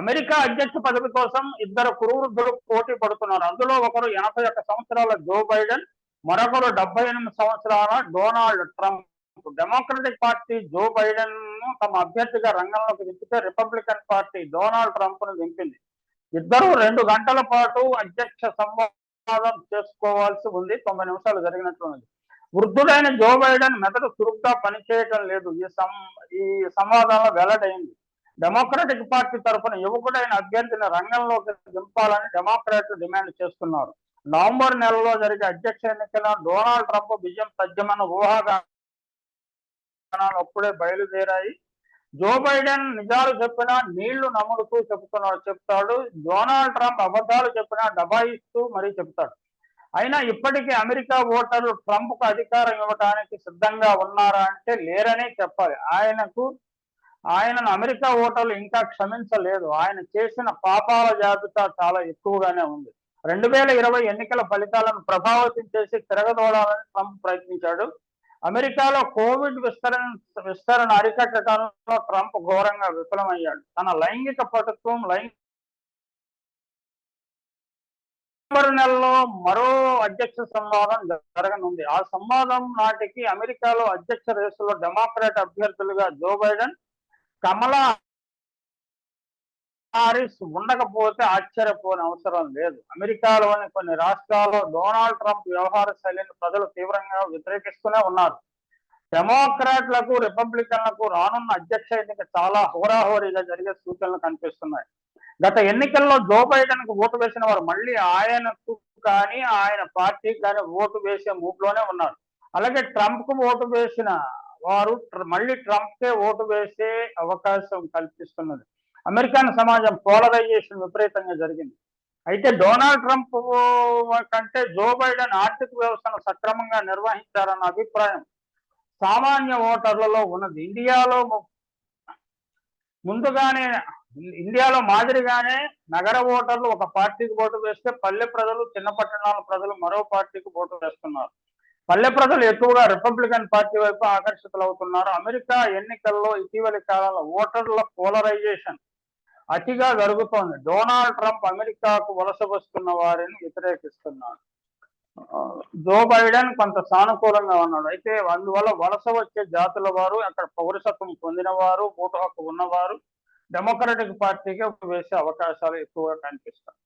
America అధ్యక్ష పదవి కోసం ఇద్దరు కురువృద్ధులు పోటీ పడుతున్నారు. అందులో ఒకరు ఎనభై ఒక్క సంవత్సరాల జో బైడెన్ మరొకరు డెబ్బై ఎనిమిది సంవత్సరాల Donald Trump. Democratic Party Joe బైడెన్ను తమ అభ్యర్థిగా రంగంలోకి దింపితే రిపబ్లికన్ పార్టీ డొనాల్డ్ ట్రంప్ను దింపింది. ఇద్దరు రెండు గంటల పాటు అధ్యక్ష సంవాదం చేసుకోవాల్సి ఉంది. తొంభై నిమిషాలు జరిగినట్లుంది వృద్ధుడైన జో బైడెన్ మెదడు చురుగ్గా పనిచేయటం లేదు. ఈ సం ఈ సంవాదంలో వెల్లడైంది. డెమోక్రటిక్ పార్టీ తరఫున యువకుడైన అభ్యర్థిని రంగంలోకి దింపాలని డెమోక్రాట్లు డిమాండ్ చేస్తున్నారు. నవంబర్ నెలలో జరిగే అధ్యక్ష ఎన్నికల డొనాల్డ్ ట్రంప్ విజయం తథ్యమన్న ఊహాగానాలు అప్పుడే బయలుదేరాయి. జో బైడెన్ నిజాలు చెప్పినా నీళ్ళు నమ్ముడుతూ చెప్తున్నాడు చెప్తాడు. డొనాల్డ్ ట్రంప్ అబద్ధాలు చెప్పినా డబాయిస్తూ మరీ చెప్తాడు అయినా ఇప్పటికీ అమెరికా ఓటర్లు ట్రంప్కు అధికారం ఇవ్వడానికి సిద్ధంగా ఉన్నారా అంటే లేరనే చెప్పాలి. ఆయనకు ఆయనను అమెరికా ఓటర్లు ఇంకా క్షమించలేదు. ఆయన చేసిన పాపాల జాబితా చాలా ఎక్కువగానే ఉంది. రెండు వేల ఇరవై ఎన్నికల ఫలితాలను ప్రభావితం చేసి తిరగదోడాలని ట్రంప్ ప్రయత్నించాడు. అమెరికాలో కోవిడ్ విస్తరణ విస్తరణ అరికట్టడంలో ట్రంప్ ఘోరంగా విఫలమయ్యాడు. తన లైంగిక పటుత్వం లైంగిక నవంబర్ నెలలో మరో అధ్యక్ష సంవాదం జరగనుంది. ఆ సంవాదం నాటికి అమెరికాలో అధ్యక్ష రేసులో డెమోక్రాట్ అభ్యర్థులుగా జో బైడెన్ కమలా హారిస్ ఉండకపోతే ఆశ్చర్యపోని అవసరం లేదు. అమెరికాలోని కొన్ని రాష్ట్రాల్లో డొనాల్డ్ ట్రంప్ వ్యవహార శైలిని ప్రజలు తీవ్రంగా వ్యతిరేకిస్తూనే ఉన్నారు. డెమోక్రాట్లకు రిపబ్లికన్లకు రానున్న అధ్యక్ష ఎన్నిక చాలా హోరాహోరీగా జరిగే సూచనలు కనిపిస్తున్నాయి. గత ఎన్నికల్లో జో బైడెన్కు ఓటు వేసిన వారు మళ్ళీ ఆయనకు కానీ ఆయన పార్టీకి కానీ ఓటు వేసే మూడ్లోనే ఉన్నారు. అలాగే ట్రంప్కు ఓటు వేసిన వారు మళ్ళీ ట్రంప్కే ఓటు వేసే అవకాశం కల్పిస్తున్నది. అమెరికన్ సమాజం పోలరైజేషన్ విపరీతంగా జరిగింది. అయితే డొనాల్డ్ ట్రంప్ కంటే జో బైడెన్ ఆర్థిక వ్యవస్థను సక్రమంగా నిర్వహించారన్న అభిప్రాయం సామాన్య ఓటర్లలో ఉన్నది. ఇండియాలో ముందుగానే ఇండియాలో మాదిరిగానే నగర ఓటర్లు ఒక పార్టీకి ఓటు వేస్తే పల్లె ప్రజలు చిన్న పట్టణాల ప్రజలు మరో పార్టీకి ఓటు వేస్తున్నారు. పల్లె ప్రజలు ఎక్కువగా రిపబ్లికన్ పార్టీ వైపు ఆకర్షితులవుతున్నారు. అమెరికా ఎన్నికల్లో ఇటీవలి కాలంలో ఓటర్ల పోలరైజేషన్ అతిగా జరుగుతోంది. డొనాల్డ్ ట్రంప్ అమెరికాకు వలస వస్తున్న వారిని వ్యతిరేకిస్తున్నాడు. జో బైడెన్ కొంత సానుకూలంగా ఉన్నాడు. అయితే అందువల్ల వలస వచ్చే జాతుల వారు అక్కడ పౌరసత్వం పొందిన వారు ఓటు హక్కు ఉన్నవారు డెమోక్రటిక్ పార్టీకి వేసే అవకాశాలు ఎక్కువగా కనిపిస్తాయి.